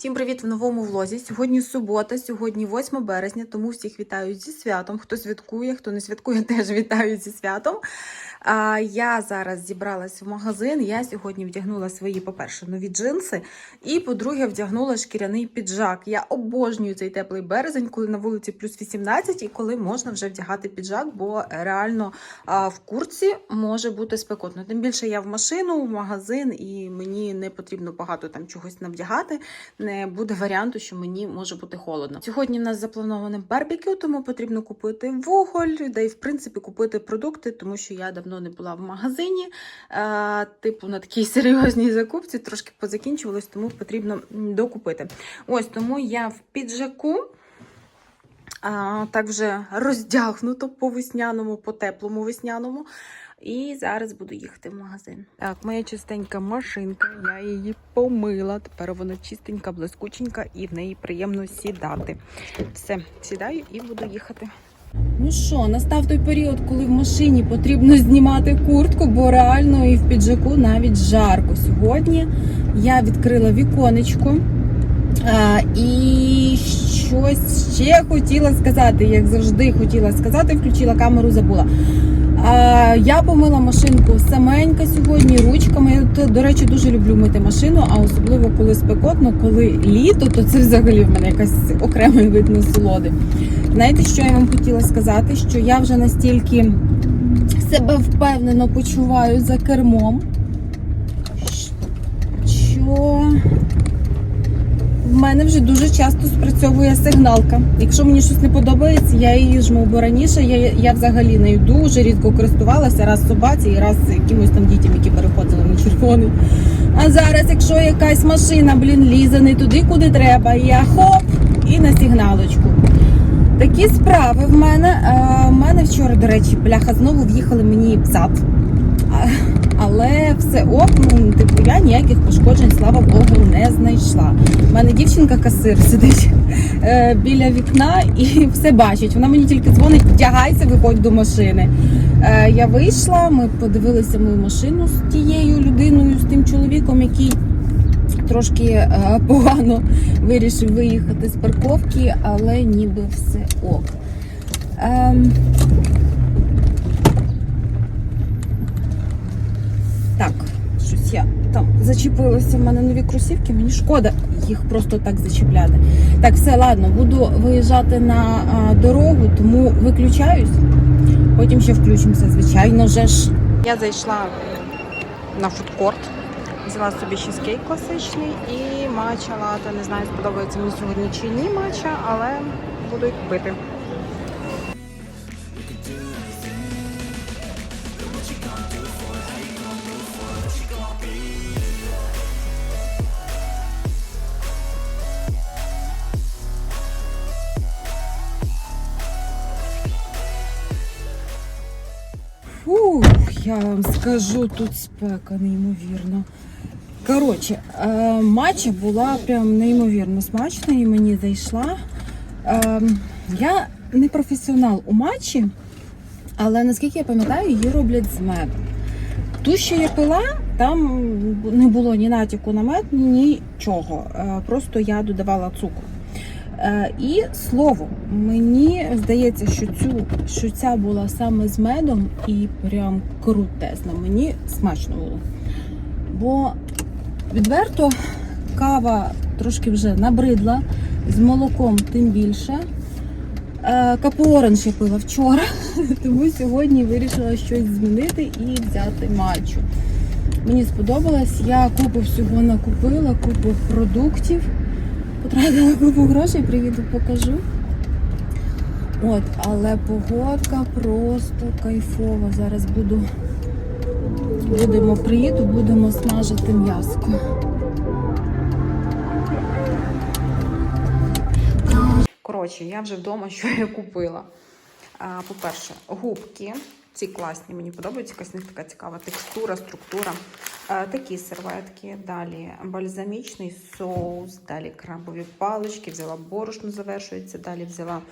Всім привіт в новому влозі. Сьогодні субота, сьогодні 8 березня, тому всіх вітаю зі святом. Хто святкує, хто не святкує, теж вітаю зі святом. Я зараз зібралась в магазин. Я сьогодні вдягнула свої, по-перше, нові джинси, і, по-друге, вдягнула шкіряний піджак. Я обожнюю цей теплий березень, коли на вулиці плюс 18 і коли можна вже вдягати піджак, бо реально в курці може бути спекотно. Тим більше я в машину, в магазин, і мені не потрібно багато там чогось навдягати. Не буде варіанту, що мені може бути холодно. Сьогодні в нас заплановане барбекю, тому потрібно купити вуголь, да й в принципі купити продукти, тому що я давно не була в магазині. Е, типу на такій серйозній закупці трошки позакінчувалось, тому потрібно докупити. Ось тому я в піджаку. А, так вже роздягнуто по весняному, по теплому весняному. І зараз буду їхати в магазин. Так, моя чистенька машинка, я її помила. Тепер вона чистенька, блискученька, і в неї приємно сідати. Все, сідаю і буду їхати. Ну що, настав той період, коли в машині потрібно знімати куртку, бо реально і в піджаку навіть жарко. Сьогодні я відкрила віконечко. А, і щось ще хотіла сказати, як завжди хотіла сказати, включила камеру, забула. Я помила машинку саменька сьогодні ручками. Я, до речі, дуже люблю мити машину, а особливо коли спекотно, коли літо, то це взагалі в мене якась окремий вид насолоди. Знаєте, що я вам хотіла сказати? Що я вже настільки себе впевнено почуваю за кермом, що мене вже дуже часто спрацьовує сигналка. Якщо мені щось не подобається, я її жму, бо раніше я, я взагалі нею дуже рідко користувалася, раз собаці і раз якимось там дітям, які переходили на червоний. А зараз, якщо якась машина, блін, лізе не туди, куди треба, я хоп і на сигналочку. Такі справи в мене. А, в мене вчора, до речі, бляха знову в'їхали мені в зад. Але все ок, ну, типу, я ніяких пошкоджень, слава Богу, не знайшла. У мене дівчинка касир сидить е, біля вікна і все бачить. Вона мені тільки дзвонить, вдягайся, виходь до машини. Е, я вийшла, ми подивилися мою машину з тією людиною, з тим чоловіком, який трошки е, погано вирішив виїхати з парковки, але ніби все ок. Ем, Так, щось я там зачепилася. в мене нові кросівки. Мені шкода їх просто так зачіпляти. Так, все, ладно, буду виїжджати на а, дорогу, тому виключаюсь. Потім ще включимося, звичайно же ж. Я зайшла на фудкорт, взяла собі чизкейк класичний і матча лата. Не знаю, сподобається мені сьогодні чи ні матча, але буду їх пити. Я вам скажу, тут спека неймовірно. Коротше, е, матча була прям неймовірно смачна і мені зайшла. Е, я не професіонал у матчі, але наскільки я пам'ятаю, її роблять з медом. Ту, що я пила, там не було ні натяку на мед, нічого. Е, Просто я додавала цукру. Е, І слово, мені здається, що цю що ця була саме з медом і прям крутезна. Мені смачно було. Бо відверто кава трошки вже набридла, з молоком тим більше. Е, я пила вчора, тому сьогодні вирішила щось змінити і взяти матчу. Мені сподобалось, я купу всього накупила, купу продуктів. Потратила купу грошей, приїду, покажу. От, але погодка просто кайфова. Зараз буду будемо приїду, будемо смажити м'яско. Коротше, я вже вдома, що я купила. По-перше, губки. Ці класні, мені подобаються, якась них така цікава текстура, структура. Такі серветки, далі бальзамічний соус, далі крабові палички, взяла борошно, завершується, далі взяла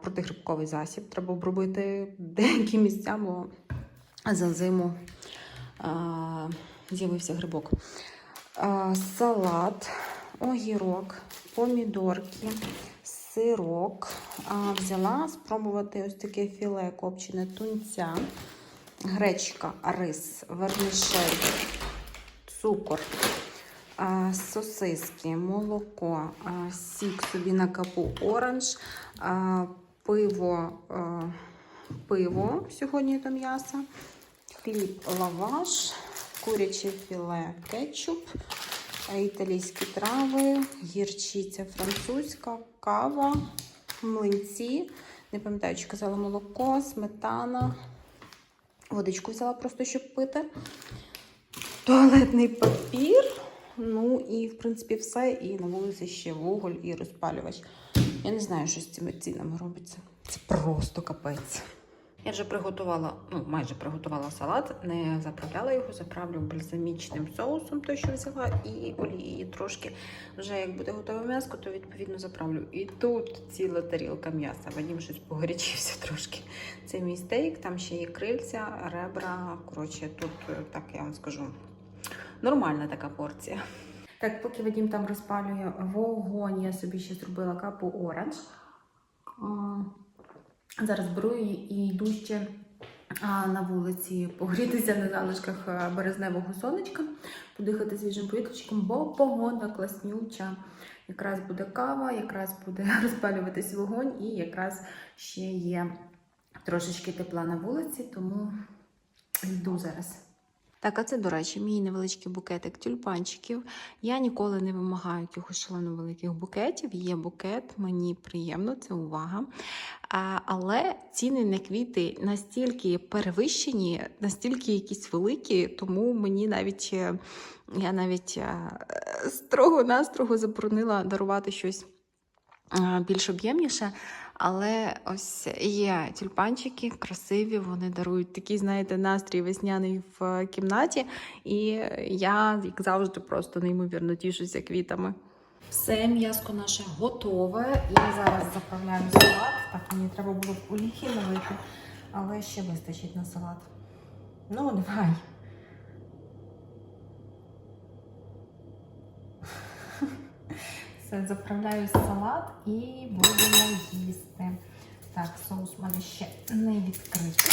протигрибковий засіб. Треба обробити деякі місця, бо за зиму з'явився грибок. Салат. огірок, помідорки, сирок. Взяла спробувати ось таке філе копчене тунця, гречка, рис, вермішель, цукор, сосиски, молоко, сік собі на капу оранж, пиво, пиво сьогодні до м'яса, хліб, лаваш, куряче філе, кетчуп, італійські трави, гірчиця французька, кава, млинці. Не пам'ятаю, чи казала молоко, сметана. Водичку взяла просто, щоб пити. Туалетний папір. Ну і, в принципі, все. І на вулиці ще вуголь і розпалювач. Я не знаю, що з цими цінами робиться. Це просто капець. Я вже приготувала, ну майже приготувала салат, не заправляла його, заправлю бальзамічним соусом, той, що взяла, і олії трошки. Вже як буде готове м'ясо, то відповідно заправлю. І тут ціла тарілка м'яса. Вадім щось погорячився трошки. Це мій стейк, там ще є крильця, ребра. Коротше, тут е, так я вам скажу. Нормальна така порція. Так, поки Вадім там розпалює вогонь, я собі ще зробила капу оранж. Зараз беру її і йду ще на вулиці погрітися на залишках березневого сонечка, подихати свіжим повітрячком, бо погода класнюча. Якраз буде кава, якраз буде розпалюватись вогонь, і якраз ще є трошечки тепла на вулиці, тому йду зараз. Так, а це, до речі, мій невеличкий букетик тюльпанчиків. Я ніколи не вимагаю якихось шалено великих букетів. Є букет, мені приємно, це увага. Але ціни на квіти настільки перевищені, настільки якісь великі, тому мені навіть е, я навіть е, строго настрого заборонила дарувати щось е, більш об'ємніше. Але ось є тюльпанчики, красиві, вони дарують такий, знаєте, настрій весняний в кімнаті. І я, як завжди, просто неймовірно тішуся квітами. Все, м'яско наше готове. І зараз заправляю салат. Так, мені треба було олії налити, але ще вистачить на салат. Ну, давай. Все, заправляю салат і будемо їсти. Так, соус у мене ще не відкритий.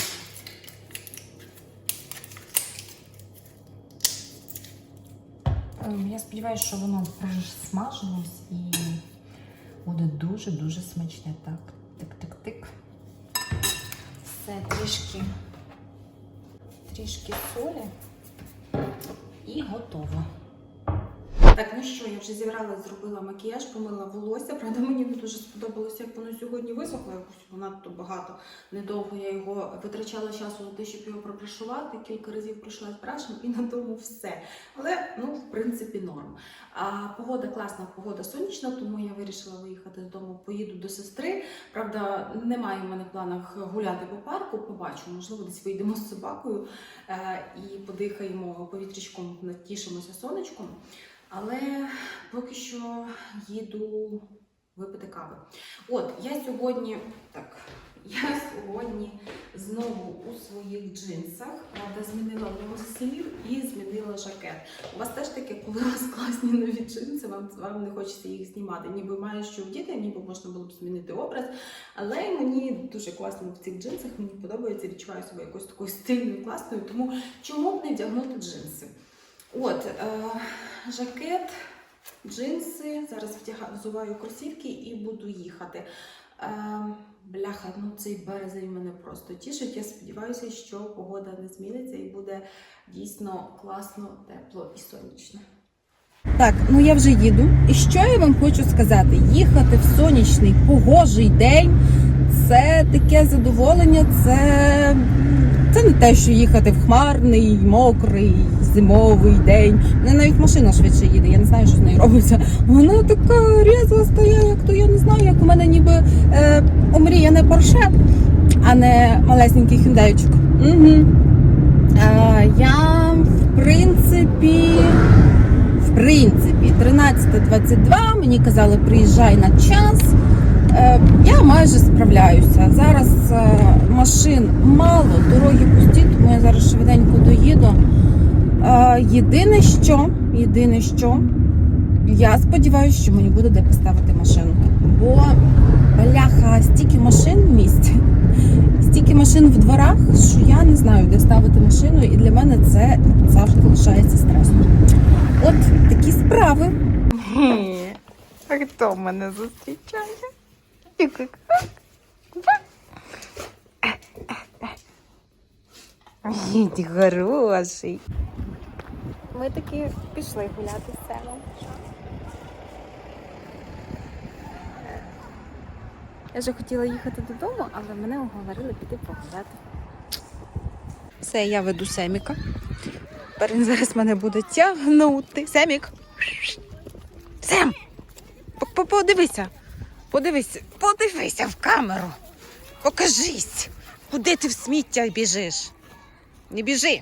Ем, Я сподіваюся, що воно смажилось і буде дуже-дуже смачне. Так, тик-тик-тик. Все, трішки, трішки солі і готово. Так, ну що, я вже зібрала, зробила макіяж, помила волосся. Правда, мені не дуже сподобалося, як воно сьогодні висохло, якось надто багато. Недовго я його витрачала часу на те, щоб його пропрашувати. Кілька разів пройшла з брашем і на тому все. Але, ну, в принципі, норм. А погода класна, погода сонячна, тому я вирішила виїхати з дому, поїду до сестри. Правда, немає в мене в планах гуляти по парку, побачу, можливо, десь вийдемо з собакою е, і подихаємо повітрячком, натішимося сонечком. Але поки що їду випити кави. От, я сьогодні, так, я сьогодні знову у своїх джинсах, правда, змінила слів і змінила жакет. У вас теж таке, коли у вас класні нові джинси, вам, вам не хочеться їх знімати. Ніби маєш що вдіти, ніби можна було б змінити образ. Але мені дуже класно в цих джинсах, мені подобається, відчуваю себе якось такою стильною, класною, тому чому б не вдягнути джинси? От, е, жакет, джинси. Зараз взуваю кросівки і буду їхати. Е, бляха, ну цей березень мене просто тішить. Я сподіваюся, що погода не зміниться і буде дійсно класно, тепло і сонячно. Так, ну я вже їду. І що я вам хочу сказати? Їхати в сонячний погожий день це таке задоволення, це, це не те, що їхати в хмарний, мокрий, зимовий день. Мене навіть машина швидше їде, я не знаю, що з нею робиться. Вона така різва стає, як то я не знаю, як у мене ніби е, омріяне Порше, а не малесенький хюндайчик. Угу. Е, я, в принципі. В принципі, 13.22, мені казали, приїжджай на час. Е, Я майже справляюся. Зараз е, машин мало, дороги пусті, тому я зараз швиденько доїду. Е, Єдине що, єдине що, я сподіваюся, що мені буде де поставити машинку. Бо бляха, стільки машин в місті, стільки машин в дворах, що я не знаю, де ставити машину, і для мене це завжди лишається стресом. От такі справи. А хто мене зустрічає? Ти хороший. Ми таки пішли гуляти з селом. Я вже хотіла їхати додому, але мене уговорили піти погуляти. Все, я веду Семіка. Тепер зараз мене буде тягнути. Семік! Сем! Подивися! Подивися, подивися в камеру. Покажись, куди ти в сміття біжиш. Не біжи.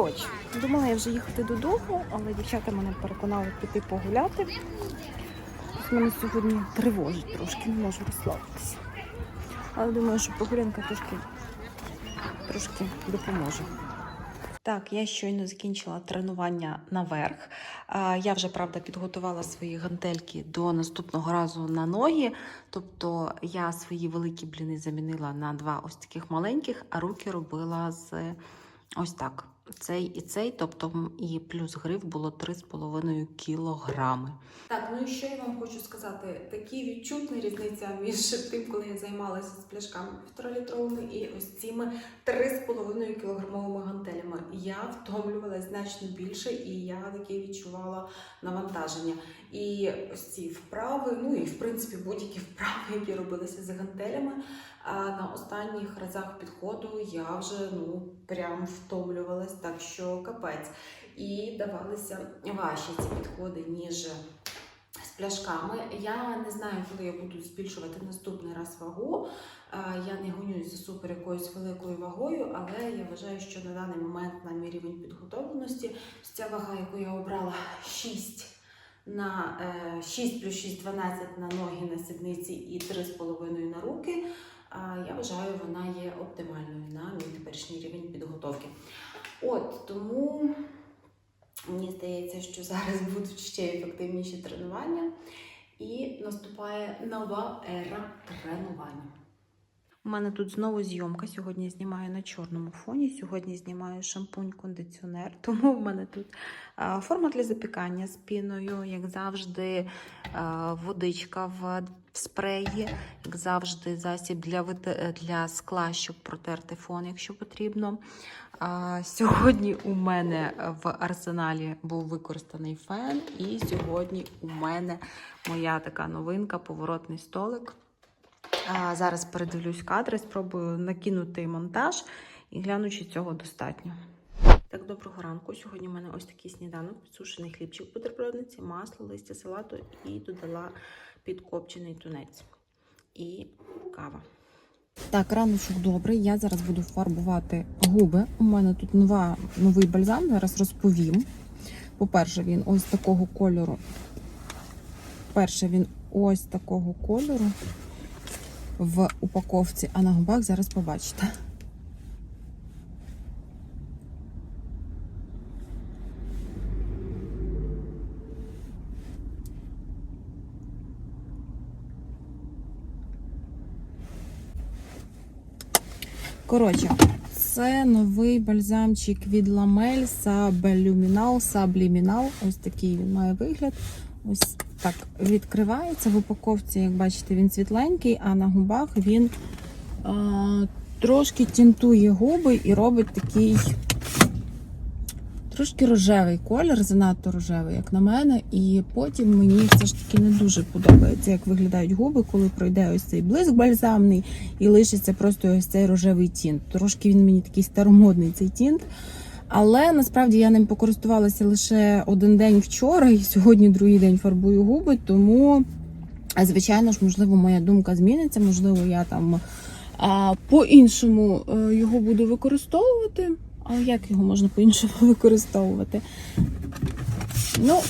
Коротше, думала я вже їхати додому, але дівчата мене переконали піти погуляти. Мене сьогодні тривожить трошки, не можу розслабитися. Але думаю, що прогулянка трошки, трошки допоможе. Так, я щойно закінчила тренування наверх. Я вже правда підготувала свої гантельки до наступного разу на ноги. Тобто я свої великі бліни замінила на два ось таких маленьких, а руки робила з ось так. Цей і цей, тобто і плюс гриф було 3,5 кілограми. Так, ну і що я вам хочу сказати? Такі відчутна різниця між тим, коли я займалася з пляшками півторалітровими і ось цими 3,5 кілограмовими гантелями. Я втомлювалася значно більше, і я таке відчувала навантаження. І ось ці вправи, ну і в принципі будь-які вправи, які робилися з гантелями. А на останніх разах підходу я вже ну прям втомлювалась, так що капець. І давалися важчі ці підходи, ніж з пляшками. Я не знаю, коли я буду збільшувати наступний раз вагу. Я не гонюсь за супер якоюсь великою вагою, але я вважаю, що на даний момент на мій рівень підготовленості ця вага, яку я обрала 6 на е, 6 плюс 6, 12 на ноги, на сідниці і 3,5 на руки. Я вважаю, вона є оптимальною на мій теперішній рівень підготовки. От тому мені здається, що зараз будуть ще ефективніші тренування, і наступає нова ера тренування. У мене тут знову зйомка. Сьогодні знімаю на чорному фоні. Сьогодні знімаю шампунь-кондиціонер. Тому в мене тут форма для запікання з піною, як завжди, водичка в спреї, як завжди, засіб для, вит- для скла, щоб протерти фон, якщо потрібно. А, сьогодні у мене в арсеналі був використаний фен, і сьогодні у мене моя така новинка поворотний столик. А, зараз передивлюсь кадри, спробую накинути монтаж і гляну, чи цього достатньо. Так, доброго ранку. Сьогодні у мене ось такий сніданок, підсушений хлібчик в бутербродниці, масло, листя салату і додала підкопчений тунець і кава. Так, раночок добрий. Я зараз буду фарбувати губи. У мене тут нова, новий бальзам, зараз розповім. По-перше, він ось такого кольору. Перше, він ось такого кольору в упаковці, а на губах зараз побачите. Коротше, це новий бальзамчик від Ламель Сабелюмінал, Саблімінал. Ось такий він має вигляд. Ось так відкривається в упаковці, як бачите, він світленький, а на губах він а, трошки тінтує губи і робить такий трошки рожевий колір, занадто рожевий, як на мене. І потім мені все ж таки не дуже подобається, як виглядають губи, коли пройде ось цей блиск бальзамний і лишиться просто ось цей рожевий тінт. Трошки він мені такий старомодний цей тінт. Але насправді я ним покористувалася лише один день вчора, і сьогодні другий день фарбую губи, тому, звичайно ж, можливо, моя думка зміниться, можливо, я там по-іншому е, його буду використовувати. А як його можна по-іншому використовувати? Ну,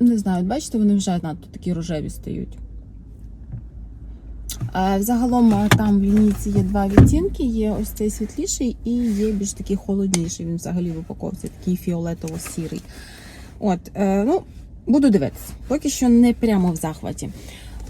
не знаю, бачите, вони вже надто такі рожеві стають. Взагалом там в лінійці є два відтінки: є ось цей світліший і є більш такий холодніший. Він взагалі в упаковці такий фіолетово-сірий. От, е, ну, буду дивитися. Поки що не прямо в захваті.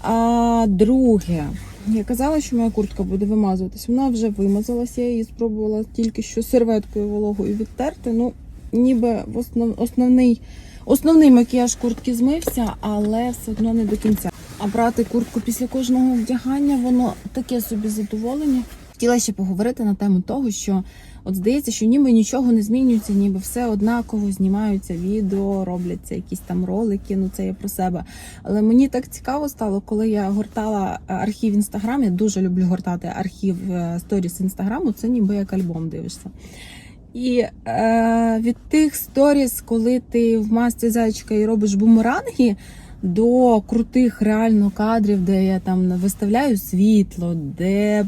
А друге, я казала, що моя куртка буде вимазуватись. Вона вже вимазалася, я її спробувала тільки що серветкою вологою відтерти. Ну, ніби в основ, основний, основний макіяж куртки змився, але все одно не до кінця. А брати куртку після кожного вдягання, воно таке собі задоволення. Хотіла ще поговорити на тему того, що от здається, що ніби нічого не змінюється, ніби все однаково знімаються відео, робляться якісь там ролики. Ну це я про себе. Але мені так цікаво стало, коли я гортала е, архів інстаграм. Я дуже люблю гортати архів е, сторіс інстаграму. Це ніби як альбом дивишся. І е, від тих сторіс, коли ти в масці зайчика і робиш бумеранги, до крутих реально кадрів, де я там виставляю світло, де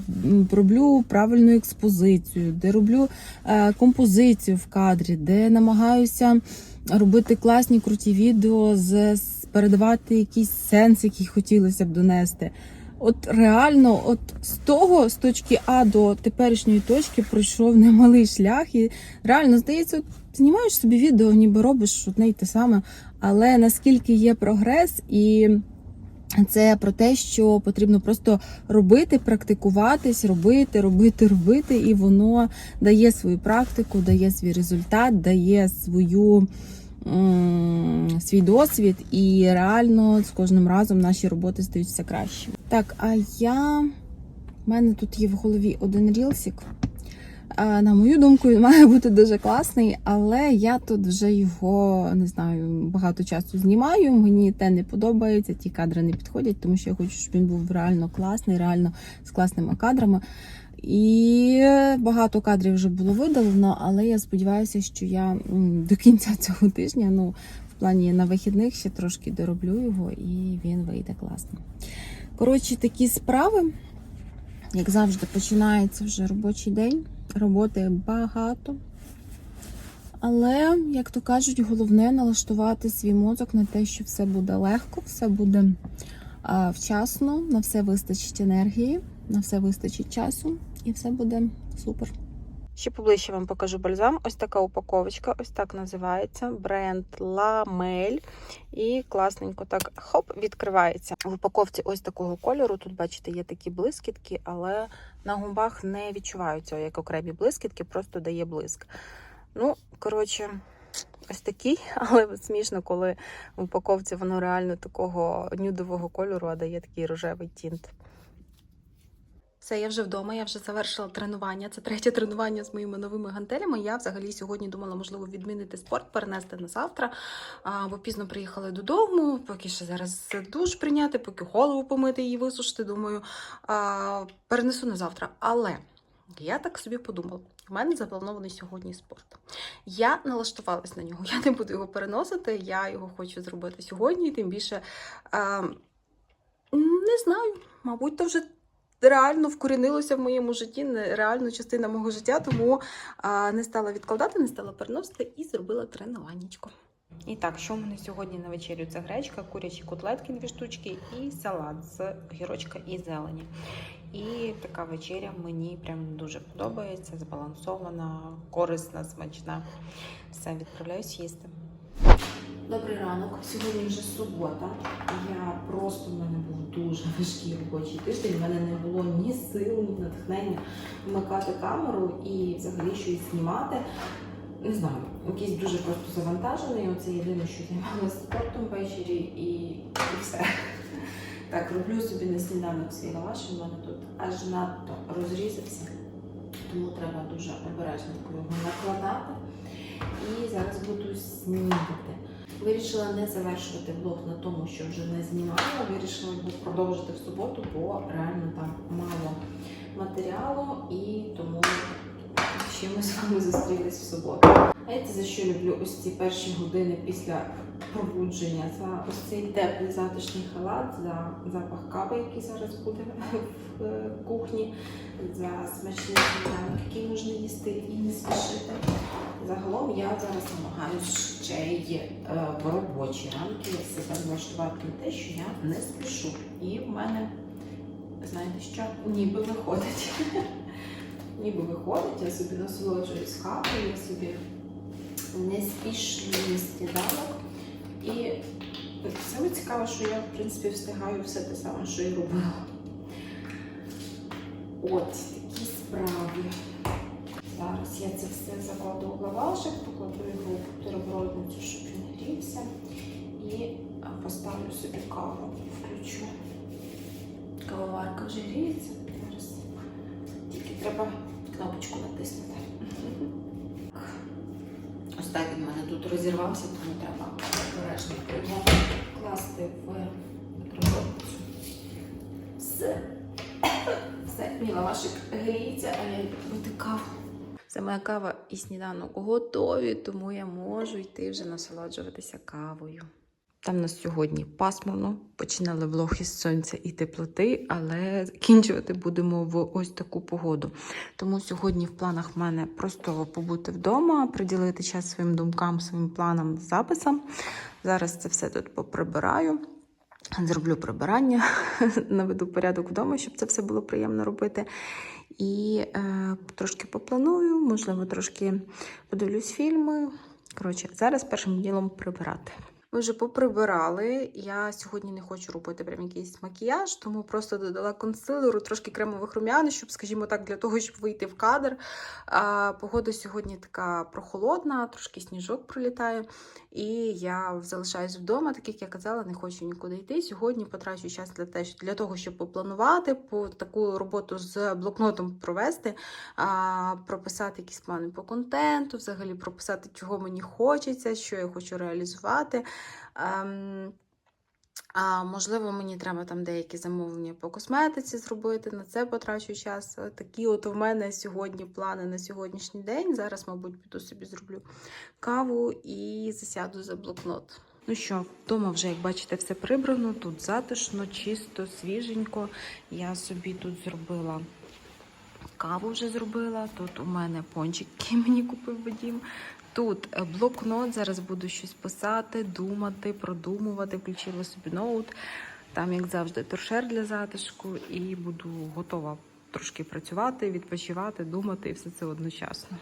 роблю правильну експозицію, де роблю е, композицію в кадрі, де намагаюся робити класні круті відео, передавати якийсь сенс, який хотілося б донести. От реально, от з того, з точки А до теперішньої точки пройшов немалий шлях, і реально здається, знімаєш собі відео, ніби робиш одне й те саме, але наскільки є прогрес, і це про те, що потрібно просто робити, практикуватись, робити, робити, робити, і воно дає свою практику, дає свій результат, дає свою. Свій досвід, і реально з кожним разом наші роботи стають все. Так, а я в мене тут є в голові один рілсик. На мою думку, він має бути дуже класний, але я тут вже його не знаю багато часу знімаю. Мені те не подобається, ті кадри не підходять, тому що я хочу, щоб він був реально класний, реально з класними кадрами. І багато кадрів вже було видалено, але я сподіваюся, що я до кінця цього тижня, ну в плані на вихідних ще трошки дороблю його, і він вийде класно. Коротше, такі справи, як завжди, починається вже робочий день. Роботи багато. Але, як то кажуть, головне налаштувати свій мозок на те, що все буде легко, все буде а, вчасно, на все вистачить енергії, на все вистачить часу, і все буде супер. Ще поближче вам покажу бальзам. Ось така упаковочка, ось так називається. Бренд Ламель. І класненько так хоп, відкривається. В упаковці ось такого кольору. Тут, бачите, є такі блискітки, але на губах не відчуваються як окремі блискітки, просто дає блиск. Ну, коротше, ось такий, але смішно, коли в упаковці воно реально такого нюдового кольору, а дає такий рожевий тінт. Все, я вже вдома, я вже завершила тренування. Це третє тренування з моїми новими гантелями. Я взагалі сьогодні думала, можливо, відмінити спорт, перенести на завтра, а, бо пізно приїхали додому, поки ще зараз душ прийняти, поки голову помити і висушити. Думаю, а, перенесу на завтра. Але я так собі подумала. У мене запланований сьогодні спорт. Я налаштувалась на нього. Я не буду його переносити. Я його хочу зробити сьогодні. Тим більше а, не знаю, мабуть, то вже реально вкорінилося в моєму житті, реально частина мого життя, тому не стала відкладати, не стала переносити і зробила тренуваннячко. І так, що в мене сьогодні на вечерю? Це гречка, курячі котлетки дві штучки і салат з гірочка і зелені. І така вечеря мені прям дуже подобається, збалансована, корисна, смачна. Все, відправляюсь їсти. Добрий ранок. Сьогодні вже субота. Я просто в мене був дуже важкий робочий тиждень. У мене не було ні сил, ні натхнення вмикати камеру і взагалі щось знімати. Не знаю, якийсь дуже просто завантажений. Оце єдине, що займалася спортом ввечері і, і все. Так, роблю собі на сніданок свій лаваш, в мене тут аж надто розрізався, тому треба дуже обережно його накладати. І зараз буду снідати. Вирішила не завершувати влог на тому, що вже не знімала. Вирішила його продовжити в суботу, бо реально там мало матеріалу і тому ще ми з вами зустрілись в суботу. Знаєте, за що люблю ось ці перші години після пробудження? За ось цей теплий затишний халат, за запах кави, який зараз буде в е, кухні, за смачний сніданок, який можна їсти і не спішити. Загалом я зараз намагаюся ще й в робочі ранки себе влаштувати на те, що я не спішу. І в мене, знаєте що, ніби виходить. ніби виходить, я собі насолоджуюсь кавою, я собі не спішний сніданок. І саме цікаво, що я, в принципі, встигаю все те саме, що і робила. От такі справи. Зараз я це все закладу в лавашик, покладу його в бутербродницю, щоб він грівся. І поставлю собі каву, включу. Кавоварка вже гріється. Зараз тільки треба кнопочку натиснути. Ось так він в мене тут розірвався, тому треба обережно його класти в бутербродницю. Все. Все, мій лавашик гріється, а я каву. Це моя кава і сніданок готові, тому я можу йти вже насолоджуватися кавою. Там у нас сьогодні пасмурно, починали влог із сонця і теплоти, але закінчувати будемо в ось таку погоду. Тому сьогодні в планах в мене просто побути вдома, приділити час своїм думкам, своїм планам, записам. Зараз це все тут поприбираю. Зроблю прибирання, наведу порядок вдома, щоб це все було приємно робити. І е, трошки попланую, можливо, трошки подивлюсь фільми. Коротше, зараз першим ділом прибирати. Ми вже поприбирали. Я сьогодні не хочу робити прям якийсь макіяж, тому просто додала консилеру, трошки кремових румян, щоб, скажімо так, для того, щоб вийти в кадр. А, погода сьогодні така прохолодна, трошки сніжок пролітає. І я залишаюсь вдома, так як я казала, не хочу нікуди йти. Сьогодні потрачу час для, те, для того, щоб попланувати, по таку роботу з блокнотом провести, а, прописати якісь плани по контенту, взагалі прописати, чого мені хочеться, що я хочу реалізувати. Ем, а можливо, мені треба там деякі замовлення по косметиці зробити. На це потрачу час. Такі от у мене сьогодні плани на сьогоднішній день. Зараз, мабуть, піду собі зроблю каву і засяду за блокнот. Ну що, вдома вже, як бачите, все прибрано. Тут затишно, чисто, свіженько. Я собі тут зробила каву вже зробила. Тут у мене пончик, який мені купив Вадім. Тут е, блокнот, зараз буду щось писати, думати, продумувати. Включила собі ноут. Там, як завжди, торшер для затишку, і буду готова трошки працювати, відпочивати, думати і все це одночасно.